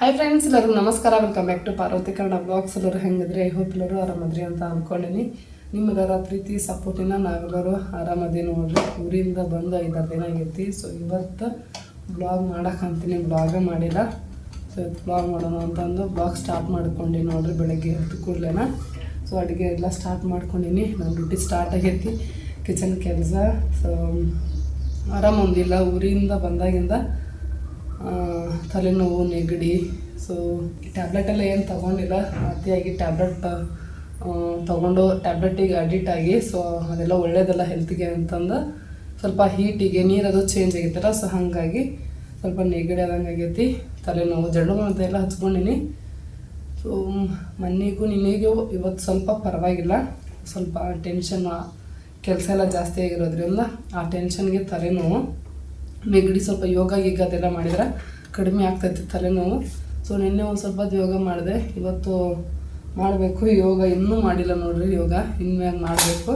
Hi friends ಎಲ್ಲರೂ ನಮಸ್ಕಾರ. Welcome back to Parvathi Kannada vlogs ಎಲ್ಲರೂ ಹೆಂಗಿದ್ರೆ? ಐ ಹೋಪ್ ಎಲ್ಲರೂ ಆರಾಮದ್ರಿ ಅಂತ ಅಂದ್ಕೊಂಡಿನಿ ನಿಮ್ಮೆಲ್ಲರ ಪ್ರೀತಿ ಸಪೋರ್ಟಿನ ನಾವೆಲ್ಲರೂ ಆರಾಮದಿ ನೋಡ್ರಿ. ಊರಿಂದ ಬಂದು ಐದಾರು ದಿನ ಆಗೈತಿ. ಸೊ ಇವತ್ತು ಬ್ಲಾಗ್ ಮಾಡೋಕ್ಕಂತೀನಿ ಬ್ಲಾಗೇ ಮಾಡಿಲ್ಲ. ಸೊ ಬ್ಲಾಗ್ ಮಾಡೋಣ ಅಂತಂದು ಬ್ಲಾಗ್ ಸ್ಟಾರ್ಟ್ ಮಾಡ್ಕೊಂಡು ನೋಡ್ರಿ ಬೆಳಗ್ಗೆ ಎದ್ದು ಕೂಡಲೇನ. ಸೊ ಅಡುಗೆ ಎಲ್ಲ ಸ್ಟಾರ್ಟ್ ಮಾಡ್ಕೊಂಡಿನಿ. ನನ್ನ ಡ್ಯೂಟಿ ಸ್ಟಾರ್ಟ್ ಆಗೈತಿ. ಕಿಚನ್ ಕೆಲಸ. ಸೊ ಆರಾಮೊಂದಿಲ್ಲ ಊರಿಂದ ಬಂದಾಗಿಂದ ತಲೆನೋವು, ನೆಗಡಿ ಸೊ ಟ್ಯಾಬ್ಲೆಟ್ ಎಲ್ಲ ಏನು ತಗೊಂಡಿಲ್ಲ. ಅತಿಯಾಗಿ ಟ್ಯಾಬ್ಲೆಟ್ ತೊಗೊಂಡು ಟ್ಯಾಬ್ಲೆಟಿಗೆ ಅಡಿಕ್ಟ್ ಆಗಿ ಸೊ ಅದೆಲ್ಲ ಒಳ್ಳೇದಲ್ಲ ಹೆಲ್ತ್ಗೆ ಅಂತಂದು ಸ್ವಲ್ಪ ಹೀಟಿಗೆ ನೀರದು ಚೇಂಜ್ ಆಗೈತಲ್ಲ ಸೊ ಹಾಗಾಗಿ ಸ್ವಲ್ಪ ನೆಗಡಿ ಆದಂಗೆ ಆಗೈತಿ, ತಲೆನೋವು ಅಂತ ಎಲ್ಲ ಹಚ್ಕೊಂಡಿನಿ. ಸೊ ಮನೆಗೂ ನಿನಗೂ ಇವತ್ತು ಸ್ವಲ್ಪ ಪರವಾಗಿಲ್ಲ. ಸ್ವಲ್ಪ ಟೆನ್ಷನ್ ಕೆಲಸ ಎಲ್ಲ ಜಾಸ್ತಿ ಆಗಿರೋದ್ರಿಂದ ಆ ಟೆನ್ಷನ್ಗೆ ತಲೆನೋವು. ನೆಗಡಿ ಸ್ವಲ್ಪ ಯೋಗ ಗೀಗ ಅದೆಲ್ಲ ಮಾಡಿದ್ರೆ ಕಡಿಮೆ ಆಗ್ತೈತಿ ತಲೆನೋವು. ಸೊ ನಿನ್ನೆ ಒಂದು ಸ್ವಲ್ಪ ಯೋಗ ಮಾಡಿದೆ. ಇವತ್ತು ಮಾಡಬೇಕು. ಯೋಗ ಇನ್ನೂ ಮಾಡಿಲ್ಲ ನೋಡ್ರಿ ಯೋಗ. ಇನ್ಮ್ಯಾಗ ಮಾಡಬೇಕು.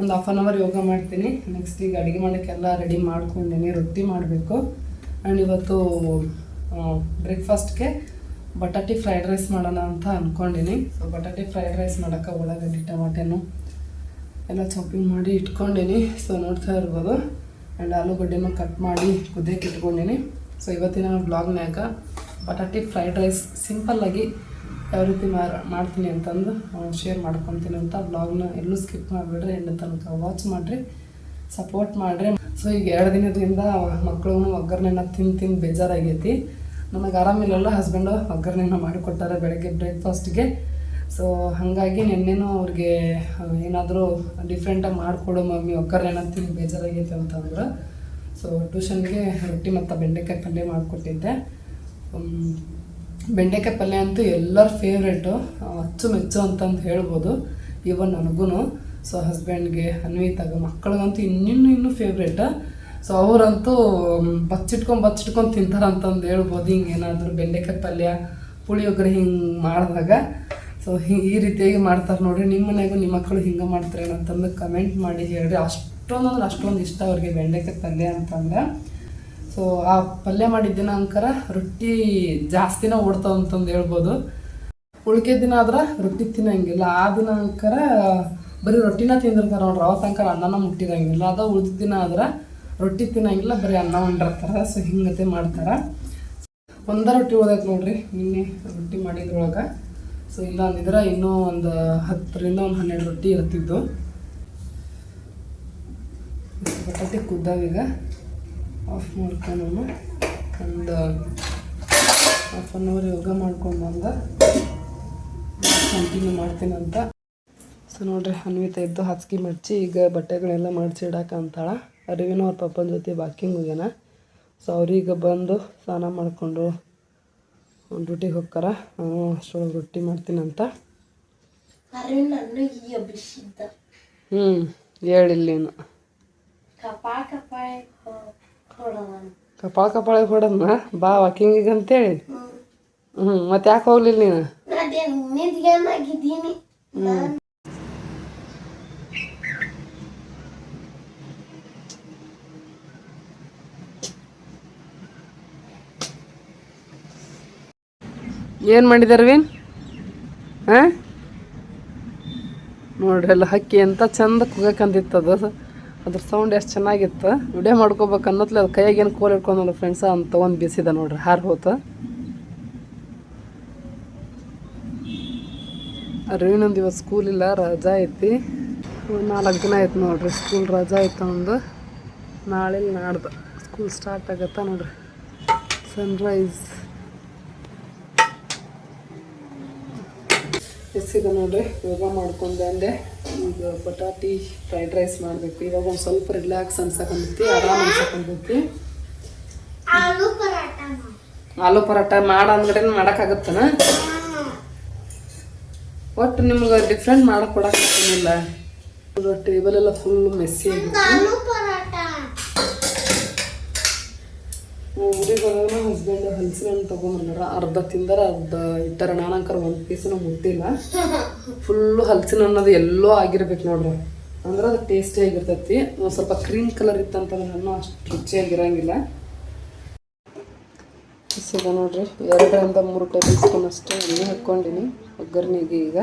ಒಂದು ಹಾಫ್ ಆನ್ ಅವರ್ ಯೋಗ ಮಾಡ್ತೀನಿ. ನೆಕ್ಸ್ಟ್ ಈಗ ಅಡುಗೆ ಮಾಡೋಕ್ಕೆಲ್ಲ ರೆಡಿ ಮಾಡ್ಕೊಂಡಿನಿ. ರೊಟ್ಟಿ ಮಾಡಬೇಕು. ಆ್ಯಂಡ್ ಇವತ್ತು ಬ್ರೇಕ್ಫಾಸ್ಟ್ಗೆ ಬಟಾಟಿ ಫ್ರೈಡ್ ರೈಸ್ ಮಾಡೋಣ ಅಂತ ಅಂದ್ಕೊಂಡಿನಿ ಸೊ ಬಟಾಟಿ ಫ್ರೈಡ್ ರೈಸ್ ಮಾಡೋಕ್ಕೆ ಉಳ್ಳಾಗಡ್ಡಿ, ಟಮಾಟೆನು ಎಲ್ಲ ಚಾಪಿಂಗ್ ಮಾಡಿ ಇಟ್ಕೊಂಡೀನಿ. ಸೊ ನೋಡ್ತಾ ಇರ್ಬೋದು. ಆ್ಯಂಡ್ ಆಲೂಗಡ್ಡೆನೂ ಕಟ್ ಮಾಡಿ ಕುದಿಯಕ್ಕೆ ಇಟ್ಕೊಂಡಿನಿ. ಸೊ ಇವತ್ತಿನ ಬ್ಲಾಗ್ನ್ಯಾಗ ಬಟಾಟಿ ಫ್ರೈಡ್ ರೈಸ್ ಸಿಂಪಲ್ಲಾಗಿ ಯಾವ ರೀತಿ ಮಾಡ್ತೀನಿ ಅಂತಂದು ಶೇರ್ ಮಾಡ್ಕೊತೀನಿ ಅಂತ ಬ್ಲಾಗ್ನ ಎಲ್ಲೂ ಸ್ಕಿಪ್ ಮಾಡಿಬಿಡ್ರಿ ಎಂಡ್ ತನಕ ವಾಚ್ ಮಾಡಿರಿ ಸಪೋರ್ಟ್ ಮಾಡಿರಿ. ಸೊ ಈಗ ಎರಡು ದಿನದಿಂದ ಮಕ್ಕಳು ಒಗ್ಗರಣೆನ ತಿಂದು ತಿಂದು ಬೇಜಾರಾಗೈತಿ. ನನಗೆ ಆರಾಮಿಲ್ಲಲ್ಲ ಹಸ್ಬೆಂಡು ಒಗ್ಗರಣೆನ ಮಾಡಿಕೊಟ್ಟಾರೆ ಬೆಳಗ್ಗೆ ಬ್ರೇಕ್ಫಾಸ್ಟ್ಗೆ ಸೊ ಹಾಗಾಗಿ ನಿನ್ನೆನೂ ಅವ್ರಿಗೆ ಏನಾದರೂ ಡಿಫ್ರೆಂಟಾಗಿ ಮಾಡಿಕೊಡು ಮಮ್ಮಿ ಒಗ್ಗರಣೆನ ತಿಂದು ಬೇಜಾರಾಗೈತೆ ಅಂತಂದ್ರೆ ಸೊ ಟ್ಯೂಷನ್ಗೆ ರೊಟ್ಟಿ ಮತ್ತು ಬೆಂಡೆಕಾಯಿ ಪಲ್ಯ ಮಾಡಿಕೊಟ್ಟಿದ್ದೆ. ಬೆಂಡೆಕಾಯಿ ಪಲ್ಯ ಅಂತೂ ಎಲ್ಲರ ಫೇವ್ರೇಟು ಅಚ್ಚುಮೆಚ್ಚು ಅಂತಂದು ಹೇಳ್ಬೋದು. ಇವನ್ ನನಗೂ ಸೊ ಹಸ್ಬೆಂಡ್ಗೆ ಅನ್ವಿತಾಗ ಮಕ್ಕಳಿಗಂತೂ ಇನ್ನಿನ್ನು, ಇನ್ನೂ ಫೇವ್ರೇಟ್ ಸೊ ಅವರಂತೂ ಬಚ್ಚಿಟ್ಕೊಂಡು ಬಚ್ಚಿಟ್ಕೊಂಡು ತಿಂತಾರೆ ಅಂತಂದು ಹೇಳ್ಬೋದು. ಹಿಂಗೆ ಏನಾದರೂ ಬೆಂಡೆಕಾಯಿ ಪಲ್ಯ, ಪುಳಿಯೋಗರೆ ಹಿಂಗೆ ಮಾಡಿದಾಗ. ಸೊ ಈ ರೀತಿಯಾಗಿ ಮಾಡ್ತಾರೆ ನೋಡಿರಿ. ನಿಮ್ಮ ಮನೆಯಾಗೂ ನಿಮ್ಮ ಮಕ್ಕಳು ಹಿಂಗೆ ಮಾಡ್ತಾರೆ ಅಂತಂದು ಕಮೆಂಟ್ ಮಾಡಿ ಹೇಳ್ರಿ. ಅಷ್ಟೊಂದು ಅಂದ್ರೆ ಅಷ್ಟೊಂದು ಇಷ್ಟ ಅವ್ರಿಗೆ ಬೆಂಡೆಕಾಯಿ ಪಲ್ಯ ಅಂತಂದ್ರೆ. ಸೊ ಆ ಪಲ್ಯ ಮಾಡಿದ ದಿನ ಅಂಕರ ರೊಟ್ಟಿ ಜಾಸ್ತಿನ ಓಡ್ತಾವ ಅಂತಂದು ಹೇಳ್ಬೋದು. ಉಳ್ಕೆ ದಿನ ಆದ್ರೆ ರೊಟ್ಟಿ ತಿನ್ನಂಗಿಲ್ಲ. ಆ ದಿನ ಅಂಕರ ಬರೀ ರೊಟ್ಟಿನ ತಿಂದಿರ್ತಾರೆ ನೋಡ್ರಿ. ಅವತ್ತು ಅಂಕರ ಅನ್ನನ ಮುಟ್ಟಿರಂಗಿಲ್ಲ. ಅದ ಉಳಿದ ದಿನ ಆದ್ರೆ ರೊಟ್ಟಿ ತಿನ್ನಂಗಿಲ್ಲ. ಬರೀ ಅನ್ನ ಉಂಡಿರ್ತಾರೆ. ಸೊ ಹಿಂಗತೆ ಮಾಡ್ತಾರೆ. ಒಂದ ರೊಟ್ಟಿ ಉಳ್ದೈತೆ ನೋಡ್ರಿ. ನಿನ್ನೆ ರೊಟ್ಟಿ ಮಾಡಿದ್ರೊಳಗೆ. ಸೊ ಇಲ್ಲ, ಅಂದಿದ್ರೆ ಇನ್ನೂ ಒಂದು ಹತ್ತರಿಂದ ಒಂದು ಹನ್ನೆರಡು ರೊಟ್ಟಿ ಇರ್ತಿದ್ದು ಬಟಾಟೆ ಕುದ್ದಾವೀಗ ಆಫ್ ಮಾಡ್ಕೊಂಡು ಒಂದು ಹಾಫ್ ಆನ್ ಅವರ್ ಯೋಗ ಮಾಡ್ಕೊಂಡು ಬಂದ ಕಂಟಿನ್ಯೂ ಮಾಡ್ತೀನಿ ಅಂತ. ಸೊ ನೋಡ್ರಿ, ಅನ್ವಿತ ಇದ್ದು ಹಾಸಿಗೆ ಮಡ್ಚಿ ಈಗ ಬಟ್ಟೆಗಳೆಲ್ಲ ಮಡ್ಚಿ ಇಡಕ್ಕೆ ಅಂತಾಳ. ಅರಿವಿನ ಅವ್ರ ಪಪ್ಪನ ಜೊತೆ ವಾಕಿಂಗ್ ಹೋಗ್ಯಾನ. ಸೊ ಅವ್ರಿಗೆ ಬಂದು ಸ್ನಾನ ಮಾಡಿಕೊಂಡು ಡ್ಯೂಟಿಗೆ ಹೋಗ್ತಾರ. ನಾನು ಅಷ್ಟೊಳಗೆ ರೊಟ್ಟಿ ಮಾಡ್ತೀನಂತ ಹ್ಞೂ ಹೇಳಿಲ್ಲೇನು. ಕಪಾಳ ಕಪಾಳಿಗೆ ಹೊಡದ್ನ. ಬಾ ವಾಕಿಂಗಿಗೆ ಅಂತೇಳಿ. ಹ್ಞೂ ಮತ್ತೆ ಯಾಕೆ ಹೋಗ್ಲಿಲ್ಲ ನೀನು? ಏನು ಮಾಡಿದಾರೆ ಅರವಿಂದ್ ಹಾಂ? ನೋಡ್ರಿ, ಎಲ್ಲ ಹಕ್ಕಿ ಎಂತ ಚಂದ ಕುಗಕಂದಿತ್ತು ಅದು ಅದ್ರ ಸೌಂಡ್ ಎಷ್ಟು ಚೆನ್ನಾಗಿತ್ತು. ವಿಡಿಯೋ ಮಾಡ್ಕೋಬೇಕು ಅನ್ನೋತ್ಲೆ ಅದು ಕೈಯಾಗೇನು ಕೋಲ್ ಇಟ್ಕೊಂಡು ಫ್ರೆಂಡ್ಸ ಅಂತ ತೊಗೊಂಡು ಬೀಸಿದ ನೋಡ್ರಿ, ಹಾರು ಹೋತು. ಅರವಿನೊಂದು ಇವತ್ತು ಸ್ಕೂಲ್ ಇಲ್ಲ, ರಜಾ ಐತಿ. ನಾಲ್ಕು ದಿನ ಆಯ್ತು ನೋಡ್ರಿ ಸ್ಕೂಲ್ ರಜಾ ಐತೆ ಒಂದು ನಾಳೆ ನಾಡ್ದು ಸ್ಕೂಲ್ ಸ್ಟಾರ್ಟ್ ಆಗತ್ತಾ ನೋಡ್ರಿ. ಸನ್ರೈಸ್ ಎಸಿದ ನೋಡ್ರಿ ಯೋಗ ಮಾಡ್ಕೊಂಡೆ ಬಂದೆ. ಈಗ ಬಟಾಟಿ ಫ್ರೈಡ್ ರೈಸ್ ಮಾಡಬೇಕು. ಇವಾಗ ಒಂದು ಸ್ವಲ್ಪ ರಿಲ್ಯಾಕ್ಸ್ ಅನ್ಸಕಂತಿ ಆರಾಮ್ ಅನ್ಸಕಂತಿ ಆಲೂ ಪರಾಟ ಆಲೂ ಪರಾಟ ಮಾಡ ಅಂದ್ಗಡೆ ಮಾಡೋಕ್ಕಾಗತ್ತನ? ಒಟ್ಟು ನಿಮ್ಗೆ ಡಿಫ್ರೆಂಟ್ ಮಾಡಕ್ ಕೊಡಕ್ಕಾಗಿಲ್ಲ ಟೇಬಲ್ ಎಲ್ಲ ಫುಲ್ ಮೆಸ್ಸಿ ಆಗೈತಿ ಆಲೂ ಪರಾಟ ಊರಿಗೆ ಹೋದಾಗ ಹಸ್ಬೆಂಡ್ ಹಲಸಿನ ಹಣ್ಣು ಅರ್ಧ ತಿಂದಾರ, ಅರ್ಧ ಇಟ್ಟಾರ. ನಾನಂಕರ ಒಂದು ಪೀಸನು ಮುಟ್ಟಿಲ್ಲ. ಫುಲ್ಲು ಹಲಸಿನ ಅನ್ನೋದು ಎಲ್ಲೋ ಆಗಿರ್ಬೇಕು ನೋಡ್ರಿ. ಅಂದ್ರೆ ಅದು ಟೇಸ್ಟಿ ಆಗಿರ್ತೈತಿ. ಒಂದು ಸ್ವಲ್ಪ ಕ್ರೀಮ್ ಕಲರ್ ಇತ್ತಂತಂದ್ರೆ ಹಣ್ಣು ಅಷ್ಟು ರುಚಿಯಾಗಿರಂಗಿಲ್ಲ ಸಿಗ ನೋಡ್ರಿ. ಎರಡರಿಂದ ಮೂರು ಟೇಬಲ್ ಸ್ಪೂನ್ ಅಷ್ಟು ಎಣ್ಣೆ ಹಾಕ್ಕೊಂಡಿನಿ. ಒಗ್ಗರಣೆಗೆ ಈಗ.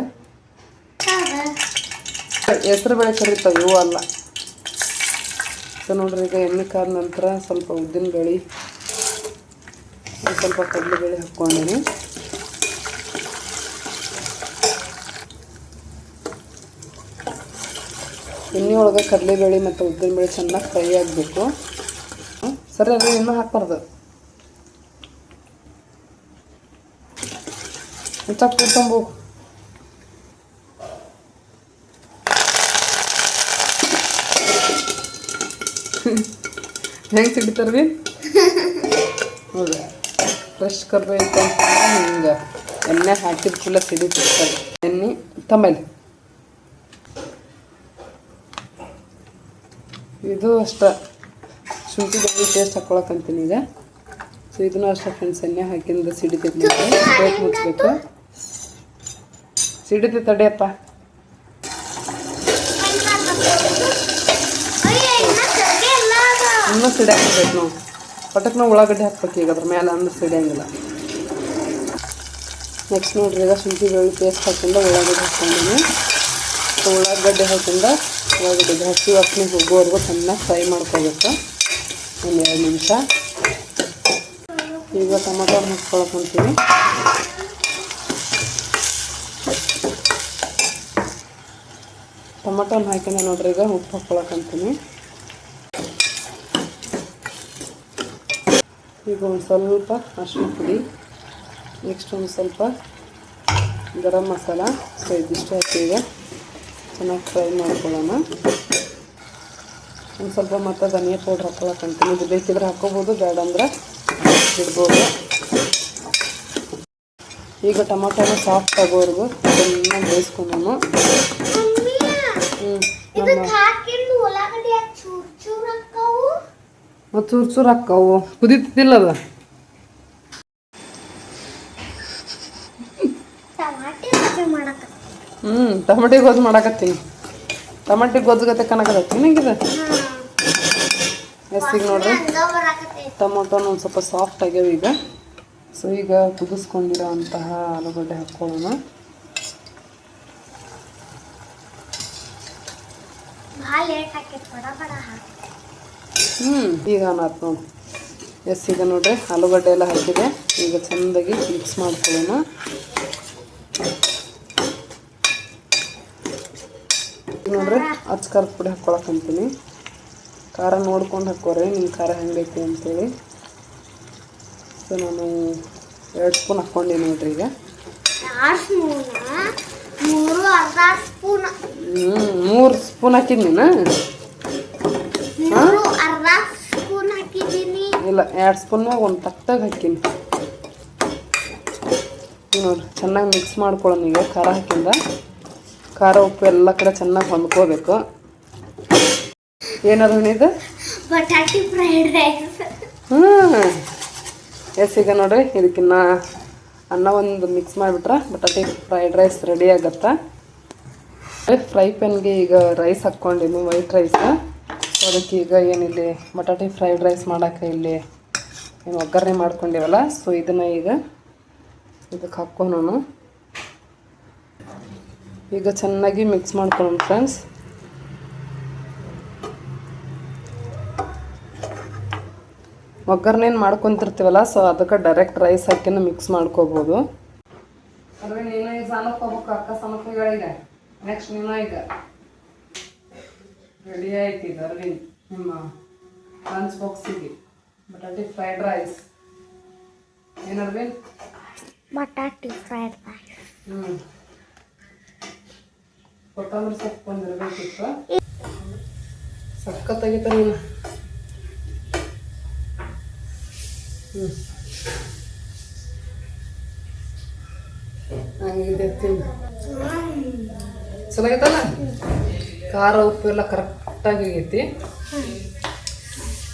ಹೆಸರು ಬೇಳೆ ಕರಿತಾವೆ ಇವು ಅಲ್ಲ. ಸೊ ನೋಡ್ರಿ ಈಗ ಎಣ್ಣೆ ಕಾದ ನಂತರ ಸ್ವಲ್ಪ ಉದ್ದಿನ ಬೇಳೆ ಸ್ವಲ್ಪ ಕಡ್ಲೆ ಬೇಳೆ ಹಾಕ್ಕೊಂಡಿನಿ. ಎಣ್ಣೆ ಒಳಗೆ ಕಡಲೆಬೇಳೆ ಮತ್ತು ಉದ್ದಿನಬೇಳೆ ಚೆನ್ನಾಗಿ ಫ್ರೈ ಆಗಬೇಕು. ಸರಿ ಅದು ಇನ್ನೂ ಹಾಕ್ಬಾರ್ದು. ಅಂತ ಕೂತಂಬು ಹೆಂಗೆ ಸಿಗ್ತಾರ್ರಿ ನೋಡ್ರಿ ಫ್ರೆಶ್ ಕರ್ಬೇವು ಹಿಂಗೆ ಎಣ್ಣೆ ಹಾಕಿದ ಕೂಡಲೇ ಸಿಡಿತಿರ್ತಾರೆ ಎಣ್ಣೆ ತಮೇಲೆ ಇದು ಅಷ್ಟ. ಶುಂಠಿ ಬೆಳ್ಳುಳ್ಳಿ ಟೇಸ್ಟ್ ಹಾಕ್ಕೊಳಕಂತೀನಿ ಈಗ. ಸೊ ಇದನ್ನು ಅಷ್ಟೇ ಫ್ರೆಂಡ್ಸ್ ಎಣ್ಣೆ ಹಾಕಿಂದ ಸಿಡಿತೈತಿ ಪ್ಲೇಟ್ ಮುಚ್ಚಬೇಕು ಸಿಡಿತೈತೆ ತಡೆಯಪ್ಪ ಇನ್ನೂ ಸಿಡಾಕ್ಬೇಕು ನಾವು. ಪಟಕ್ನ ಉಳ್ಳಾಗಡ್ಡೆ ಹಾಕ್ಬೇಕು ಈಗ ಅದ್ರ ಮೇಲೆ ಅಂದ್ರೆ ಸಿಡಿಯಂಗಿಲ್ಲ ನೆಕ್ಸ್ಟ್ ನೋಡ್ರಿ, ಈಗ ಶುಂಠಿ ಬೆಳ್ಳುಳ್ಳಿ ಪೇಸ್ಟ್ ಹಾಕಿಂದ ಉಳ್ಳಾಗಡ್ಡೆ ಹಾಕ್ಕೊಂಡಿನಿ. ಉಳ್ಳಾಗಡ್ಡೆ ಹಾಕಿಂದ ಉಳ್ಳಾಗಡ್ಡೆ ಹಸಿ ವಾಸನೆ ಹೋಗೋವರೆಗೂ ಚೆನ್ನಾಗಿ ಫ್ರೈ ಮಾಡ್ಕೋಬೇಕು. ಒಂದು ಎರಡು ನಿಮಿಷ. ಈಗ ಟೊಮೊಟೊ ಹಾಕ್ಕೊಳಕ್ಕೆ ಅಂತೀನಿ ಟೊಮೊಟೊನ ಹಾಕಿನ ನೋಡ್ರಿ, ಈಗ ಉಪ್ಪು ಹಾಕ್ಕೊಳಕಂತೀನಿ ಈಗ ಒಂದು ಸ್ವಲ್ಪ ಅರಿಶಿನ ಪುಡಿ ನೆಕ್ಸ್ಟ್ ಒಂದು ಸ್ವಲ್ಪ ಗರಂ ಮಸಾಲ ಸೊ ಇದಿಷ್ಟು ಹಾಕಿ ಈಗ ಚೆನ್ನಾಗಿ ಫ್ರೈ ಮಾಡ್ಕೊಳ್ಳೋಣ. ಒಂದು ಸ್ವಲ್ಪ ಮತ್ತೆ ಧನಿಯಾ ಪೌಡ್ರ್ ಹಾಕ್ಕೊಳಕಂತೀನಿ ಇದು ಬೇಕಿದ್ರೆ ಹಾಕೋಬೋದು ಬೇಡ ಅಂದ್ರೆ ಬಿಡ್ಬೋದು ಈಗ ಟೊಮೊಟೊನ ಸಾಫ್ಟ್ ಆಗೋವರೆಗೂ ಚೆನ್ನಾಗಿ ಬೇಯಿಸ್ಕೊಂಡು ಹ್ಞೂ ನಮ್ಮ ಹಾಕಿದ್ದು ಉಳ್ಳಾಗಡ್ಡಿ ಯಾಕೆ ಚೂರ್ ಚೂರ್ ಹಾಕವು ಮತ್ತು ಚೂರು ಚೂರು ಹಾಕ್ಕವು ಕುದೀತಿದ್ದಿಲ್ಲ ಅದು ಹ್ಞೂ ಟಮಾಟಿ ಗೊಜ್ಜು ಮಾಡಾಕತ್ತೀನಿ. ಟಮಾಟಿ ಗೊಜ್ಜುಗತ್ತೆ ಕನಕದತ್ತೀನಿ ಹಿಂಗಿದೆ ಎಸ್ ಈಗ ನೋಡ್ರಿ? ಟೊಮೊಟೊನ ಒಂದು ಸ್ವಲ್ಪ ಸಾಫ್ಟ್ ಆಗ್ಯಾವ ಈಗ. ಸೊ ಈಗ ಕುದಿಸ್ಕೊಂಡಿರೋ ಅಂತಹ ಆಲೂಗಡ್ಡೆ ಹಾಕ್ಕೊಳ್ಳೋಣ ಭಾಳ ಲೇಟ್ ಹಾಕೈತಿ ಬಡ ಬಡ ಹಾಕಿ. ಹ್ಞೂ ಈಗ ನಾನು ನೋಡಿ. ಎಸ್ ಈಗ ನೋಡ್ರಿ ಆಲೂಗಡ್ಡೆ ಎಲ್ಲ ಹಾಕಿದೆ ಈಗ ಚೆಂದಾಗಿ ಮಿಕ್ಸ್ ಮಾಡ್ಕೊಳ್ಳೋಣ. ನೋಡ್ರಿ ಅಚ್ಚ ಖಾರದ ಪುಡಿ ಹಾಕ್ಕೊಳಕಂತೀನಿ ಖಾರ ನೋಡ್ಕೊಂಡು ಹಾಕೋರಿ ನಿಮ್ಮ ಖಾರ ಹೆಂಗೈತಿ ಅಂತೇಳಿ. ಸೊ ನಾನು ಎರಡು ಸ್ಪೂನ್ ಹಾಕ್ಕೊಂಡೆ ನೋಡ್ರಿ ಈಗ. ಮೂರು ಸ್ಪೂನ್. ಹ್ಞೂ ಮೂರು ಸ್ಪೂನ್ ಹಾಕಿದ್ ನೀನು ಮೂರು ಅರ್ಧ ಸ್ಪೂನ್ ಇಲ್ಲ ಎರಡು ಸ್ಪೂನ್ನಾಗ ಒಂದು ತಕ್ಕಾಗಿ ಹಾಕೀನಿ. ನೋಡಿರಿ ಚೆನ್ನಾಗಿ ಮಿಕ್ಸ್ ಮಾಡ್ಕೊಳ್ಳೋಣ ಈಗ ಖಾರ ಹಾಕಿಂದ. ಖಾರ ಉಪ್ಪು ಎಲ್ಲ ಕಡೆ ಚೆನ್ನಾಗಿ ಹೊಂದ್ಕೋಬೇಕು. ಏನದು ಫ್ರೈಡ್ ರೈಸ್ ಹ್ಞೂ ಎಸ್ ಈಗ ನೋಡಿರಿ ಇದಕ್ಕಿನ್ನ ಅನ್ನ ಒಂದು ಮಿಕ್ಸ್ ಮಾಡಿಬಿಟ್ರೆ ಬಟಾಟೆ ಫ್ರೈಡ್ ರೈಸ್ ರೆಡಿ ಆಗತ್ತೆ? ಫ್ರೈ ಪ್ಯಾನ್ಗೆ ಈಗ ರೈಸ್ ಹಾಕ್ಕೊಂಡಿನಿ ವೈಟ್ ರೈಸ್ ಅದಕ್ಕೆ ಈಗ ಏನಿಲ್ಲಿ, ಬಟಾಟೆ ಫ್ರೈಡ್ ರೈಸ್ ಮಾಡೋಕ್ಕೆ ಇಲ್ಲಿ ಏನು ಒಗ್ಗರಣೆ ಮಾಡ್ಕೊಂಡಿವಲ್ಲ ಸೊ ಇದನ್ನು ಈಗ ಇದಕ್ಕೆ ಹಾಕ್ಕೊಳೋಣ. ಈಗ ಚೆನ್ನಾಗಿ ಮಿಕ್ಸ್ ಮಾಡ್ಕೊಳ್ಳೋಣ ಫ್ರೆಂಡ್ಸ್ ಒಗ್ಗರಣೆ ಮಾಡ್ಕೊತಿರ್ತೀವಲ್ಲ ಸೊ ಅದಕ್ಕೆ ಡೈರೆಕ್ಟ್ ರೈಸ್ ಹಾಕಿ ಮಿಕ್ಸ್ ಮಾಡ್ಕೋಬೋದು. ಅದೇ ನೀನು ಈಗ ಸಾಲಕ್ಕೆ ಹೋಗ್ಬೇಕು, ಅಕ್ಕ ಸಮಸ್ಯೆಗಳಿಗೆ ನೆಕ್ಸ್ಟ್ ನೀನು ಈಗ. ರೆಡಿ ಆಯ್ತು ಇದು ಅರವಿಂದ್ ನಿಮ್ಮ ಲಂಚ್ ಬಾಕ್ಸಿಗೆ ಬಟಾಟಿ ಫ್ರೈಡ್ ರೈಸ್ ಏನು ಅರವಿಂದ್? ಬಟಾಟಿ ಫ್ರೈಡ್ ರೈಸ್ ಹ್ಞೂ ಕೊತ್ತಂಬರಿ ಸೊಪ್ಪು ಬಂದಿರಬೇಕಿತ್ತು ತೆಗಿತ ನೀನು. ಹ್ಞೂ ಹಂಗಿದೆ ತಿನ್ನು. ಚಲೋ ಆಗೈತಲ್ಲ ಖಾರ ಉಪ್ಪು ಎಲ್ಲ ಕರೆಕ್ಟಾಗಿ ಆಗೈತಿ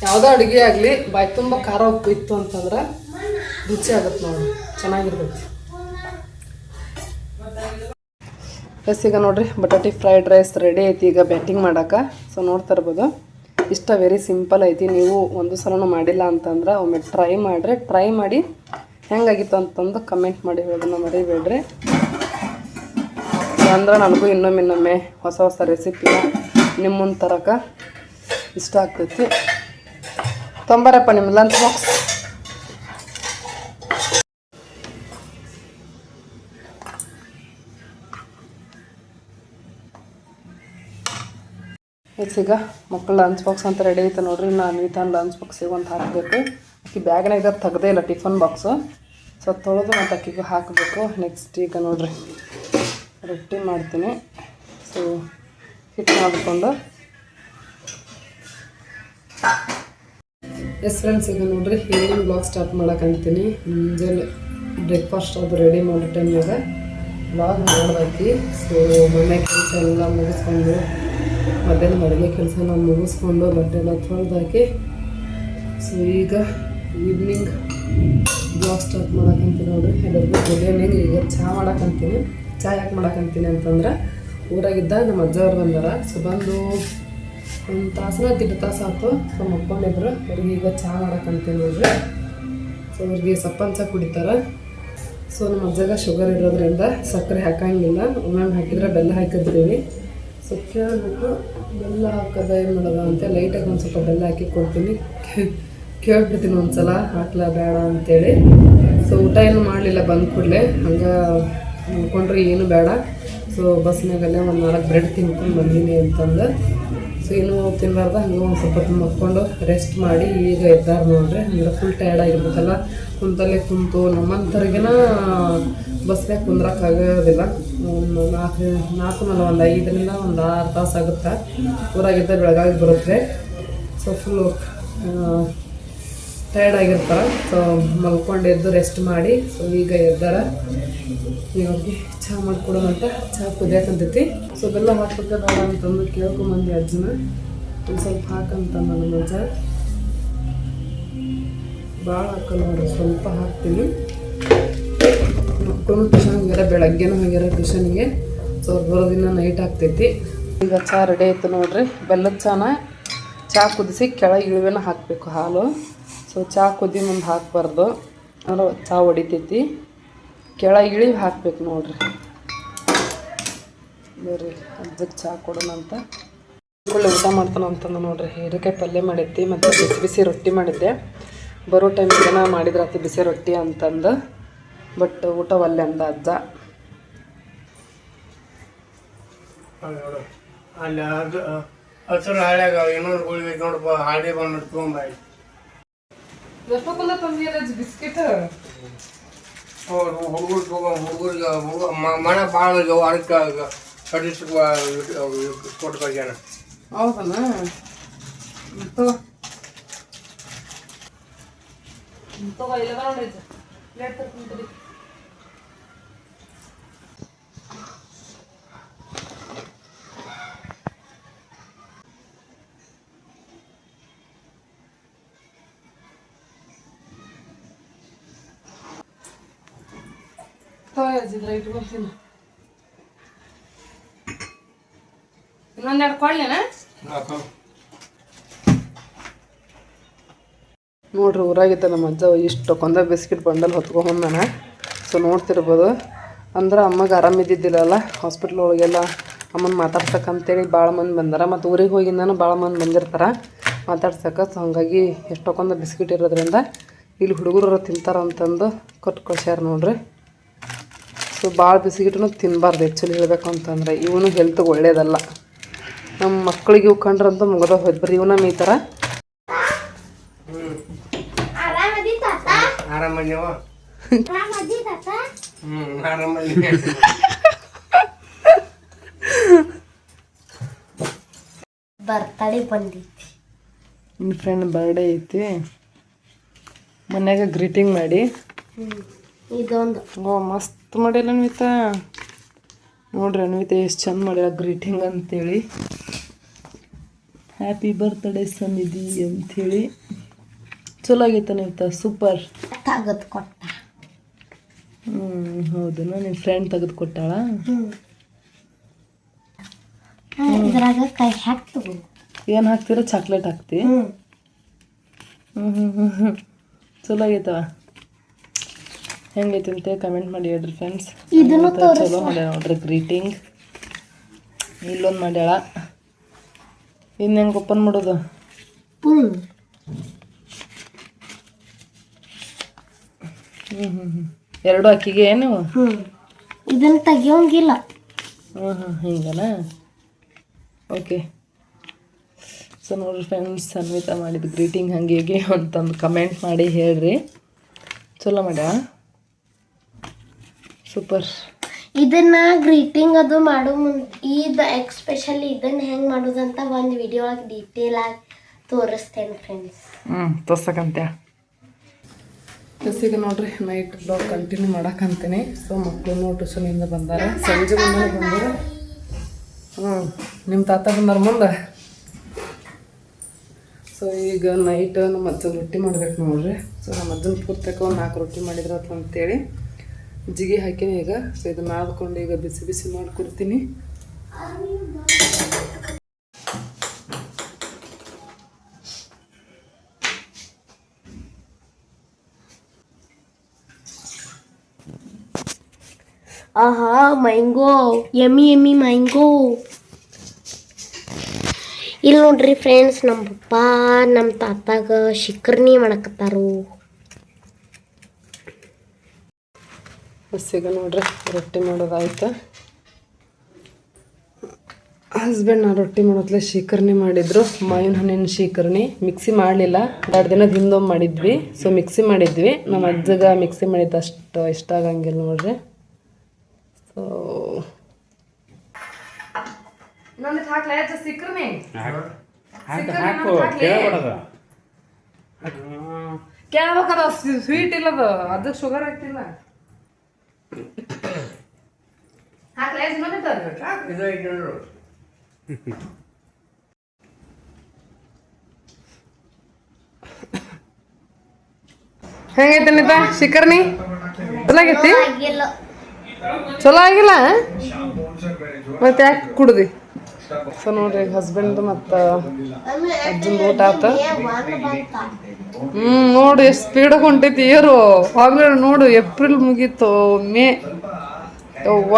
ಯಾವುದೋ ಅಡುಗೆ ಆಗಲಿ, ಬಾಯಿ ತುಂಬ ಖಾರ ಉಪ್ಪು ಇತ್ತು ಅಂತಂದ್ರೆ ರುಚಿ ಆಗತ್ತೆ ನೋಡಿ ಚೆನ್ನಾಗಿರ್ತೈತಿ ಬಸ್ ಈಗ ನೋಡ್ರಿ, ಬಟಾಟಿ ಫ್ರೈಡ್ ರೈಸ್ ರೆಡಿ ಐತಿ, ಈಗ ಬ್ಯಾಟಿಂಗ್ ಮಾಡಕ್ಕೆ ಸೊ ನೋಡ್ತಾ ಇರ್ಬೋದು. ಇಷ್ಟ ವೆರಿ ಸಿಂಪಲ್ ಐತಿ, ನೀವು ಒಂದು ಸಲನೂ ಮಾಡಿಲ್ಲ ಅಂತಂದ್ರೆ ಒಮ್ಮೆ ಟ್ರೈ ಮಾಡಿರಿ. ಟ್ರೈ ಮಾಡಿ ಹೆಂಗಾಗಿತ್ತು ಅಂತಂದು ಕಮೆಂಟ್ ಮಾಡಿ ಹೇಳೋದನ್ನ ಮರಿಬೇಡ್ರಿ. ಅಂದ್ರೆ ನನಗೂ ಇನ್ನೊಮ್ಮೆ ಇನ್ನೊಮ್ಮೆ ಹೊಸ ಹೊಸ ರೆಸಿಪಿನ ನಿಮ್ಮ ತರಕ ಇಷ್ಟ ಆಗ್ತೈತಿ. ತೊಂಬರಪ್ಪ, ನಿಮ್ಮ ಲಂಚ್ ಬಾಕ್ಸ್ ಈಗ ಮಕ್ಕಳು ಲಂಚ್ ಬಾಕ್ಸ್ ಅಂತ ರೆಡಿ ಐತೆ ನೋಡ್ರಿ. ನಾನು ಥರ ಲಂಚ್ ಬಾಕ್ಸಿಗೆ ಒಂದು ಹಾಕಬೇಕು. ಆಕೆ ಬ್ಯಾಗ್ನಾಗ ತೆಗ್ದೇ ಇಲ್ಲ ಟಿಫನ್ ಬಾಕ್ಸು ಸೊ ತೊಳೆದು ಮತ್ತು ಅಕ್ಕಿಗೂ ಹಾಕಬೇಕು. ನೆಕ್ಸ್ಟ್ ಈಗ ನೋಡ್ರಿ. ರೊಟ್ಟಿ ಮಾಡ್ತೀನಿ. ಸೊ ಹಿಟ್ ಮಾಡಿಕೊಂಡು. ಎಸ್ ಫ್ರೆಂಡ್ಸ್ ಇದು ನೋಡ್ರಿ ಈವ್ನಿಂಗ್ ಬ್ಲಾಗ್ ಸ್ಟಾರ್ಟ್ ಮಾಡಕ್ಕಂತೀನಿ ಮುಂಜಾನೆ ಬ್ರೇಕ್ಫಾಸ್ಟ್ ಅದು ರೆಡಿ ಮಾಡೋ ಟೈಮ್ನಾಗ ಬ್ಲಾಗ್ ಮಾಡ್ದೈತಿ ಸೊ ಮನೆ ಕೆಲಸ ಎಲ್ಲ ಮುಗಿಸ್ಕೊಂಡು, ಮಧ್ಯಾಹ್ನ ಅಡುಗೆ ಕೆಲಸ ಎಲ್ಲ ಮುಗಿಸ್ಕೊಂಡು ಬಟ್ಟೆ ಎಲ್ಲ ತೊಳೆದಾಕಿ. ಸೊ ಈಗ ಈವ್ನಿಂಗ್ ಬ್ಲಾಗ್ ಸ್ಟಾರ್ಟ್ ಮಾಡೋಕ್ಕಂತೀನಿ ನೋಡ್ರಿ. ಎಲ್ಲರಿಗೂ ಗುಡ್ ಈವ್ನಿಂಗ್ ಈಗ ಚಹಾ ಮಾಡಕ್ಕಂತೀನಿ ಚಹಾ ಯಾಕೆ ಮಾಡಕ್ಕಂತೀನಿ ಅಂತಂದ್ರೆ, ಊರಾಗಿದ್ದ ನಮ್ಮ ಅಜ್ಜವ್ರು ಬಂದಾರ. ಸೊ ಬಂದು ಒಂದು ತಾಸನ ಎರಡು ತಾಸು ಆಯ್ತು ಸೊ ಮಕ್ಕೊಂಡಿದ್ರು ಅವ್ರಿಗೆ ಈಗ ಚಹಾ ಮಾಡಕ್ಕಂತೀನಿ ನೋಡ್ರಿ. ಸೊ ಅವ್ರಿಗೆ ಸಪ್ಪನ್ ಕುಡಿತಾರೆ. ಸೊ ನಮ್ಮ ಅಜ್ಜಾಗ ಶುಗರ್ ಇರೋದ್ರಿಂದ ಸಕ್ಕರೆ ಹಾಕಂಗಿಲ್ಲ. ಒಮ್ಮೆ ಹಾಕಿದ್ರೆ ಬೆಲ್ಲ ಹಾಕಿರ್ತೀವಿ ಸೊ ಕೇಳಬೇಕು ಬೆಲ್ಲ ಹಾಕೋದ ಏನು ಮಾಡೋದ ಅಂತ ಲೈಟಾಗಿ ಒಂದು ಸ್ವಲ್ಪ ಬೆಲ್ಲ ಹಾಕಿ ಕೊಡ್ತೀನಿ. ಕೇಳ್ಬಿಡ್ತೀನಿ ಒಂದು ಸಲ ಹಾಕ್ಲ ಬೇಡ ಅಂತೇಳಿ. ಸೊ ಊಟ ಏನು ಮಾಡಲಿಲ್ಲ ಬಂದ ಕೂಡಲೇ ಹಂಗೆ ನೋಡ್ಕೊಂಡ್ರೆ ಏನು ಬೇಡ. ಸೊ ಬಸ್ನಾಗಲ್ಲೇ ಒಂದು ನಾಲ್ಕು ಬ್ರೆಡ್ ತಿನ್ಕೊಂಡು ಬಂದೀನಿ ಅಂತಂದು. ಸೊ ಏನು ತಿನ್ನಬಾರ್ದು ಹಂಗೆ ಒಂದು ಸ್ವಲ್ಪ ಮಕ್ಕೊಂಡು ರೆಸ್ಟ್ ಮಾಡಿ ಈಗ ಎದ್ದಾರೆ ನೋಡ್ರಿ. ಅಂದ್ರೆ ಫುಲ್ ಟಯರ್ಡ್ ಆಗಿರ್ಬೇಕಲ್ಲ. ಕುಂತಲ್ಲೇ ಕುಂತು ನಮ್ಮಂಥವ್ರಿಗೆನ ಬಸ್ನಾಗ ಕುಂದ್ರಕ್ಕಾಗೋದಿಲ್ಲ ಒಂದು ನಾಲ್ಕು ನಾಲ್ಕು ಮೇಲೆ ಒಂದು ಐದರಿಂದ ಒಂದು ಆರು ತಾಸು ಆಗುತ್ತೆ. ಊರಾಗಿದ್ದ ಬೆಳಗಾಗಿ ಬರುತ್ತೆ ಸೊ ಫುಲ್ಲು ಟಯರ್ಡ್ ಆಗಿರ್ತಾರೆ ಸೊ ಮಲ್ಕೊಂಡು ಎದ್ದು ರೆಸ್ಟ್ ಮಾಡಿ ಸೊ ಈಗ ಎದ್ದಾರ. ಇವ್ರಿಗೆ ಚಹಾ ಮಾಡ್ಕೊಡೋಣ ಅಂತ ಚಹಾ ಕುದಿಯಾಕಂತೈತಿ. ಸೊ ಬೆಲ್ಲ ಹಾಕ್ಬೇಕ ಬೇಡ ಅಂತಂದು ಕೇಳ್ಕೊಂಬಂದು ಅಜ್ಜನ. ಒಂದು ಸ್ವಲ್ಪ ಹಾಕಂತ ನನ್ನ ಮಜ ಭಾಳ ಹಾಕಲ್ಲ ಸ್ವಲ್ಪ ಹಾಕ್ತೀನಿ. ಮಕ್ಕಳು ಟ್ಯೂಷನ್ ಹೋಗ್ಯಾರ ಬೆಳಗ್ಗೆನೂ ಹೋಗ್ಯಾರ ಟ್ಯೂಷನ್ಗೆ ಸೊ ಬರೋ ಬರೋದಿನ ನೈಟ್ ಆಗ್ತೈತಿ. ಈಗ ಚಹಾ ರೆಡಿ ಆಯ್ತು ನೋಡ್ರಿ. ಬೆಲ್ಲದ ಚಹಾನ ಚಹಾ ಕುದಿಸಿ ಕೆಳಗೆ ಇಳುವೆನ ಹಾಕಬೇಕು ಹಾಲು. ಸೊ ಚಹಾ ಕುದಿ ಮುಂದೆ ಹಾಕಬಾರ್ದು. ಅಂದ್ರೆ ಚಹಾ ಹೊಡಿತೈತಿ. ಕೆಳಗೆ ಇಳಿವು ಹಾಕ್ಬೇಕು ನೋಡ್ರಿ. ಬರ್ರಿ ಅಜ್ಜಕ್ಕೆ ಚಹಾ ಕೊಡೋಣ ಅಂತ. ಒಳ್ಳೆ ಊಟ ಮಾಡ್ತಾನೆ ಅಂತಂದು ನೋಡ್ರಿ. ಹೀರೆಕಾಯಿ ಪಲ್ಯ ಮಾಡಿದ್ದೆ, ಮತ್ತು ಬಿಸಿ ಬಿಸಿ ರೊಟ್ಟಿ ಮಾಡಿದ್ದೆ. ಬರೋ ಟೈಮಿಗೆ ಜನ ಮಾಡಿದ್ರಾತಿ ಬಿಸಿ ರೊಟ್ಟಿ ಅಂತಂದು. ಬಟ್ ಊಟ ಒಲ್ಲೆ ಅಂದ ಅಜ್ಜ. ಅಲ್ಲಿ ಹಸಿರು ಹಾಳ್ಯಾಗ ಇನ್ನೊಂದು ಗುಳಿಗೆ ನೋಡಪ್ಪ ಹಾಡಿ ಬಂದು ತೊಗೊಂಬಾಯಿ ಎಷ್ಟೊಂದ ತಂದಿರ ಬಿಸ್ಕಿಟ್ ಅವ್ರು ಹುಡುಗರು ತಗೋ ಹುಡುಗರಿಗೆ ಹುಡುಗ ಮನೆ ಭಾಳ ಇದಾವ ಅದಕ್ಕೆ ಕಡಿಸಿ ಕೊಟ್ಟು ಕಳ್ಸ್ಯಾನ ಹೌದನ ತಗೋ ತಗೋ ಇಲ್ಲ ನೋಡಿ ಪ್ಲೇಟ್ ತರ್ಕೊಂತೀರಿ ತಗೋಜಿದ್ರ ಇಟ್ಕೊಳ್ತೀನಿ ಇನ್ನೊಂದೆರಡು ಕೊಳ್ಳೇನಾ ನೋಡ್ರಿ ಊರಾಗಿದ್ದ ನಮ್ಮ ಅಜ್ಜ ಇಷ್ಟು ಕೊಂದ ಬಿಸ್ಕಿಟ್ ಬಂಡಲ್ ನಾನು. ಸೊ ನೋಡ್ತಿರ್ಬೋದು. ಅಂದ್ರೆ ಅಮ್ಮಗೆ ಆರಾಮಿದ್ದಿದ್ದಿಲ್ಲಲ್ಲ ಹಾಸ್ಪಿಟ್ಲ್ ಒಳಗೆಲ್ಲ ಅಮ್ಮನ ಮಾತಾಡ್ಸಕ್ಕಂತೇಳಿ ಭಾಳ ಮಂದಿ ಬಂದಾರ. ಮತ್ತು ಊರಿಗೆ ಹೋಗಿಂದನೂ ಭಾಳ ಮಂದಿ ಬಂದಿರ್ತಾರೆ. ಮಾತಾಡ್ಸಕ್ಕೆ ಸೊ ಹಾಗಾಗಿ ಎಷ್ಟೊಕ್ಕೊಂದು ಬಿಸ್ಕಿಟ್ ಇರೋದ್ರಿಂದ ಇಲ್ಲಿ ಹುಡುಗರು ತಿಂತಾರಂತಂದು ಕೊಟ್ಟು ಕಳ್ಸ್ಯಾರ ನೋಡ್ರಿ. ಸೊ ಭಾಳ ಬಿಸಿಗಿಟ್ಟು ತಿನ್ನಬಾರ್ದು ಆ್ಯಕ್ಚುಲಿ ಹೇಳಬೇಕು ಅಂತಂದ್ರೆ ಇವನು ಹೆಲ್ತ್ಗೆ ಒಳ್ಳೇದಲ್ಲ. ನಮ್ಮ ಮಕ್ಕಳಿಗೆ ಇವು ಕಂಡ್ರಂತೂ ಮುಗಿದ ಹೋಯ್ತು ಬರೀ ಇವನ ಈ ಥರ ಬರ್ತಡೇ ಫ್ರೆಂಡ್ ಬರ್ಡೇ ಐತಿ. ಮನ್ಯಾಗ ಗ್ರೀಟಿಂಗ್ ಮಾಡಿ. ಇದೊಂದು. ಓ ಮಸ್ತ್. ಮಾಡ್ಯಾರ ಅನ್ವಿತ. ನೋಡ್ರಿ ಅನ್ವಿತ ಎಷ್ಟು ಚಂದ ಮಾಡ್ಯಾಳ ಗ್ರೀಟಿಂಗ್ ಅಂತೇಳಿ. ಹ್ಯಾಪಿ ಬರ್ತ್ಡೇ ಸನ್ನಿಧಿ ಅಂಥೇಳಿ ಚಲೋ ಆಗೈತೆ ಅನ್ವಿತ ಸೂಪರ್ ತೆಗೆದು ಕೊಟ್ಟ ಹ್ಞೂ ಹೌದು ನಿಮ್ಮ ಫ್ರೆಂಡ್ ತೆಗೆದು ಕೊಟ್ಟಾಳ ಇದ್ರಾಗ ಕೈ ಏನು ಹಾಕ್ತೀರ? ಚಾಕ್ಲೇಟ್ ಹಾಕ್ತಿ? ಹ್ಞೂ ಹ್ಞೂ ಹ್ಞೂ ಹ್ಞೂ ಚಲೋ ಆಗೈತವ. ಹೆಂಗೈತಿ ಅಂತ ಕಮೆಂಟ್ ಮಾಡಿ ಹೇಳ್ರಿ ಫ್ರೆಂಡ್ಸ್ ಇದನ್ನು ಚಲೋ ಮಾಡ್ಯಾಳ ನೋಡ್ರಿ ಗ್ರೀಟಿಂಗ್ ಇಲ್ಲೊಂದು ಮಾಡ್ಯಾಳ. ಇನ್ನು ಹೆಂಗೆ ಓಪನ್ ಮಾಡೋದು? ಹ್ಞೂ ಹ್ಞೂ ಎರಡು ಅಕ್ಕಿಗೆ ಏನು? ಇದನ್ನು ತೆಗಿಯೋಂಗಿಲ್ಲ. ಹ್ಞೂ ಹ್ಞೂ ಹಿಂಗನಾ? ಓಕೆ ಸೊ ನೋಡ್ರಿ ಫ್ರೆಂಡ್ಸ್ ಸನ್ವಿತಾ ಮಾಡಿದ ಗ್ರೀಟಿಂಗ್ ಹಂಗೆ ಹೇಗೆ ಅಂತಂದು ಕಮೆಂಟ್ ಮಾಡಿ ಹೇಳ್ರಿ. ಚಲೋ ಮಾಡ್ಯಾ ಸೂಪರ್ ಇದನ್ನ ಗ್ರೀಟಿಂಗ್ ಅದು ಮಾಡೋ ಮುಂದೆ ಇದು ಎಕ್ಸ್ಪೆಷಲಿ ಇದನ್ನ ಹೆಂಗೆ ಮಾಡೋದಂತ ಒಂದು ವಿಡಿಯೋ ಒಳಗೆ ಡೀಟೇಲ್ ಆಗಿ ತೋರಿಸ್ತೇನೆ ಫ್ರೆಂಡ್ಸ್ ಹ್ಞೂ ತೋರ್ಸಕಂತ ಈಗ ನೋಡ್ರಿ ನೈಟ್ ಬ್ಲಾಗ್ ಕಂಟಿನ್ಯೂ ಮಾಡಕ್ಕಂತೀನಿ ಸೊ ಮಕ್ಕಳು ಟ್ಯೂಷನಿಂದ ಬಂದಾರ. ಸಂಜೆ ಮುಂದೆ ಬಂದರು. ಹ್ಞೂ ನಿಮ್ಮ ತಾತ ಬಂದಾರ ಮುಂದೆ? ಸೊ ಈಗ ನೈಟ್ ನಮ್ಮ ಅಜ್ಜನ ರೊಟ್ಟಿ ಮಾಡ್ಬೇಕು ನೋಡ್ರಿ. ಸೊ ನಮ್ಮ ಅಜ್ಜನ ಪೂರ್ತಕ್ಕೆ ಒಂದು ನಾಲ್ಕು ರೊಟ್ಟಿ ಮಾಡಿದ್ರ ಅಂತೇಳಿ ಜಿಗಿ ಹಾಕಿನಿ ಈಗ. ಸೊ ಇದು ಮಾಡ್ಕೊಂಡು ಈಗ ಬಿಸಿ ಬಿಸಿ ಮಾಡಿ ಕೊಡ್ತೀನಿ. ಆಹಾ, ಮ್ಯಾಂಗೋ. ಎಮ್ಮಿ ಎಮ್ಮಿ, ಮ್ಯಾಂಗೋ. ಇಲ್ಲಿ ನೋಡ್ರಿ ಫ್ರೆಂಡ್ಸ್ ನಮ್ಮ ಪಪ್ಪ ನಮ್ಮ ತಾತಾಗ ಶಿಖರ್ನಿ ಮಾಡಕತ್ತಾರು. ಬಸ್ ಈಗ ನೋಡ್ರಿ ರೊಟ್ಟಿ ಮಾಡೋದಾಯ್ತು. ಹಸ್ಬೆಂಡ್ ನಾ ರೊಟ್ಟಿ ಮಾಡೋತ್ಲೆ ಶೀಕರ್ಣಿ ಮಾಡಿದ್ರು ಮಾವಿನ ಹಣ್ಣಿನ ಶೀಕರ್ಣಿ. ಮಿಕ್ಸಿ ಮಾಡಲಿಲ್ಲ ಎರಡು ದಿನದ ಹಿಂದೊಮ್ಮೆ ಮಾಡಿದ್ವಿ. ಸೊ ಮಿಕ್ಸಿ ಮಾಡಿದ್ವಿ. ನಮ್ಮ ಅಜ್ಜಗ ಮಿಕ್ಸಿ ಮಾಡಿದ್ದು ಅಷ್ಟು ಇಷ್ಟ ಆಗಂಗಿಲ್ಲ ನೋಡ್ರಿ. ಸೊ ಕೇಳ್ಬೇಕದ ಸ್ವೀಟ್ ಇಲ್ಲದ. ಅದಕ್ಕೆ ಶುಗರ್ ಆಗ್ತಿಲ್ಲ ಹಾಕ್ಲಾ ಅಜ್ಜ ಇನ್ನೊಂದಿಟ್ಟು ಹಾಕ್ಬೇಕಾ? ಇದು ಐತೆ ನೋಡು ಹೆಂಗೈತೆ ನಿತ ಶಿಖರ್ನಿ ಚಲೋ ಆಗೈತಿ? ಚಲೋ ಆಗಿಲ್ಲ. ಮತ್ತೆ ಯಾಕೆ ಕುಡ್ದಿ? ಸೊ ನೋಡ್ರಿ ಹಸ್ಬೆಂಡ್ ಮತ್ತು ಅಜ್ಜನ್ ಊಟ ಆತ. ಹ್ಞೂ ನೋಡು, ಎಷ್ಟು ಸ್ಪೀಡಾಗಿ ಹೊಂಟೈತಿ ಏರು. ಆಗ್ಲೇ ನೋಡು, ಏಪ್ರಿಲ್ ಮುಗೀತು, ಮೇ. ಯವ್ವ.